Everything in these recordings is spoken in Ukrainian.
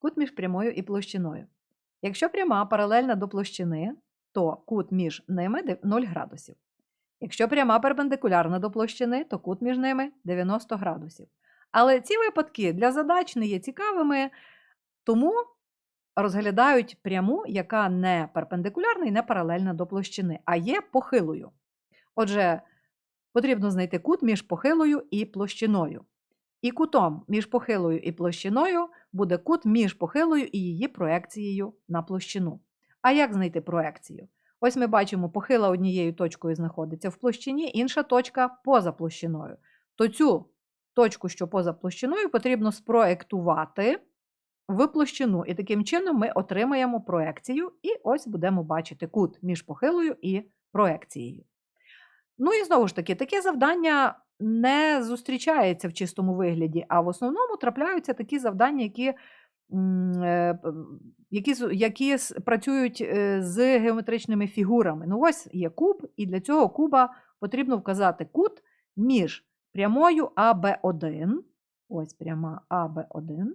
Кут між прямою і площиною. Якщо пряма паралельна до площини, то кут між ними 0 градусів. Якщо пряма перпендикулярна до площини, то кут між ними 90 градусів. Але ці випадки для задач не є цікавими, тому розглядають пряму, яка не перпендикулярна і не паралельна до площини, а є похилою. Отже, потрібно знайти кут між похилою і площиною. І кутом між похилою і площиною буде кут між похилою і її проекцією на площину. А як знайти проекцію? Ось ми бачимо, похила однією точкою знаходиться в площині, інша точка поза площиною. То цю точку, що поза площиною, потрібно спроектувати в площину. І таким чином ми отримаємо проекцію, і ось будемо бачити кут між похилою і проекцією. Ну і знову ж таки, таке завдання не зустрічається в чистому вигляді, а в основному трапляються такі завдання, які, е, які, які працюють е, з геометричними фігурами. Ну, ось є куб, і для цього куба потрібно вказати кут між прямою АБ1, ось пряма АБ1,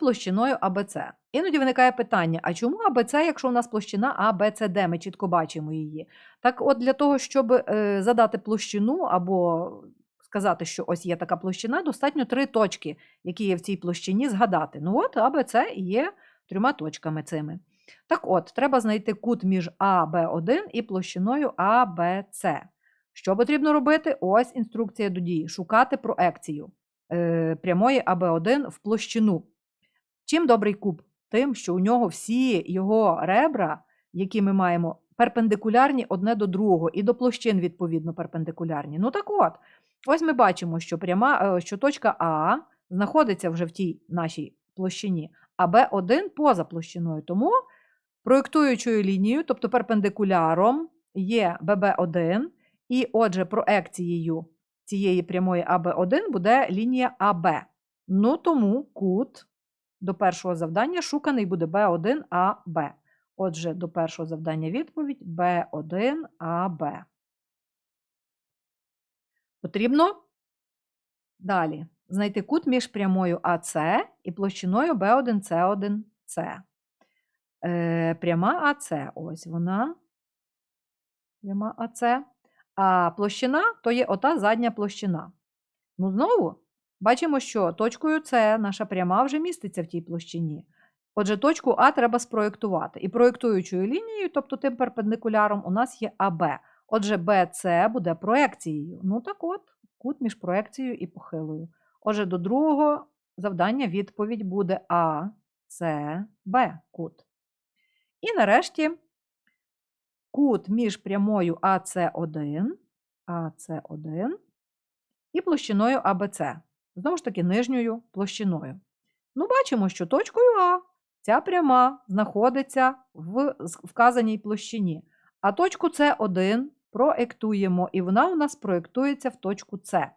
площиною АБЦ. Іноді виникає питання: а чому АБЦ, якщо у нас площина АБЦД, ми чітко бачимо її? Так от для того, щоб е, задати площину або сказати, що ось є така площина, достатньо три точки, які є в цій площині, згадати. Ну от АБЦ і є трьома точками цими. Так от, треба знайти кут між АБ1 і площиною АБЦ. Що потрібно робити? Ось інструкція до дії: шукати проекцію е, прямої АБ1 в площину. Чим добрий куб? Тим, що у нього всі його ребра, які ми маємо, перпендикулярні одне до другого, і до площин, відповідно, перпендикулярні. Ну так от, ось ми бачимо, що, пряма, е, що точка А знаходиться вже в тій нашій площині, а Б1 поза площиною. Тому проєктуючою лінією, тобто перпендикуляром, є ББ1, і отже, проекцією цієї прямої АБ1 буде лінія АБ. Ну тому кут до першого завдання шуканий буде B1AB. Отже, до першого завдання відповідь B1AB. Потрібно далі знайти кут між прямою АС і площиною B1C1C. Е, пряма АС, ось вона. Пряма АС. А площина то є ота задня площина. Ну, знову бачимо, що точкою С наша пряма вже міститься в тій площині. Отже, точку А треба спроєктувати. І проєктуючою лінією, тобто тим перпендикуляром, у нас є АБ. Отже, BC буде проекцією. Ну так от, кут між проекцією і похилою. Отже, до другого завдання відповідь буде А, С, Б кут. І нарешті кут між прямою АС1, АС1 і площиною АБЦ. Знову ж таки, нижньою площиною. Ну, бачимо, що точкою А ця пряма знаходиться в вказаній площині. А точку С1 проектуємо, і вона у нас проєктується в точку С.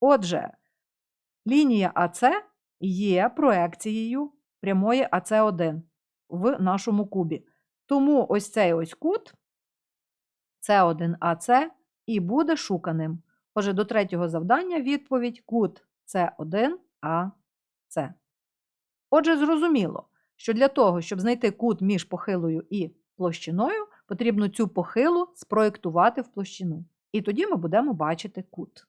Отже, лінія АС є проекцією прямої АС1 в нашому кубі. Тому ось цей ось кут С1АС і буде шуканим. Отже, до третього завдання відповідь кут С1АС. Отже, зрозуміло, що для того, щоб знайти кут між похилою і площиною, потрібно цю похилу спроєктувати в площину. І тоді ми будемо бачити кут.